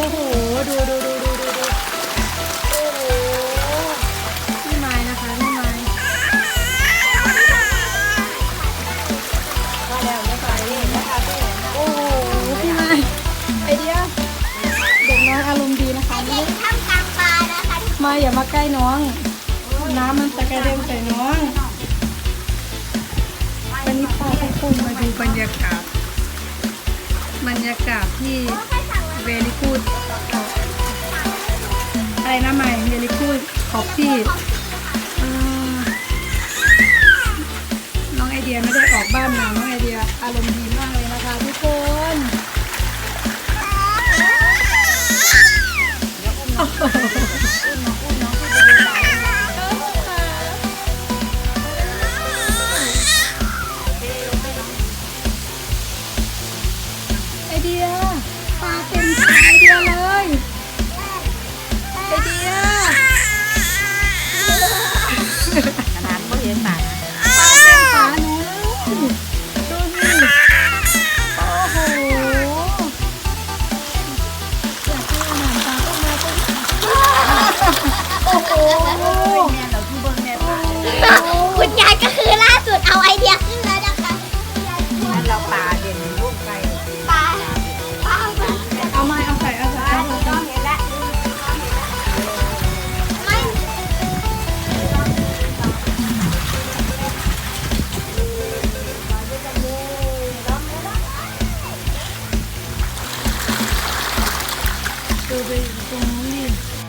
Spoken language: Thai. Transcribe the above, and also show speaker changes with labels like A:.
A: โอ้โห ดูดูดูดูดูดูโอ้โหพี่ไม้นะคะพี่ไม้มาแล้วไม่ไปแลยนะ
B: คะพี่โอ้โหพี่ไม้
A: ไอเดีย
B: เด็กน้อย
A: อารมณ์ดีนะคะเด็ก
C: ทำกลางปลานะคะมาอ
A: ย่ามาใกล้น้อง
B: น้ำมันจะกระเด็นใส่น้องวันนี้พ่อให้คุณมาดูบรรย
A: ากาศ บรรยากาศที่
C: เวลิ
A: กูด
C: อ
A: ะไรนะใหม่เวลิกูดขอบที่น้องไอเดียไม่ได้ออกบ้านนาน้องไอเดียอารมณ์ดีมากเลยนะคะทุกคนไอเดีย 把灯关掉了 tubig itong huli.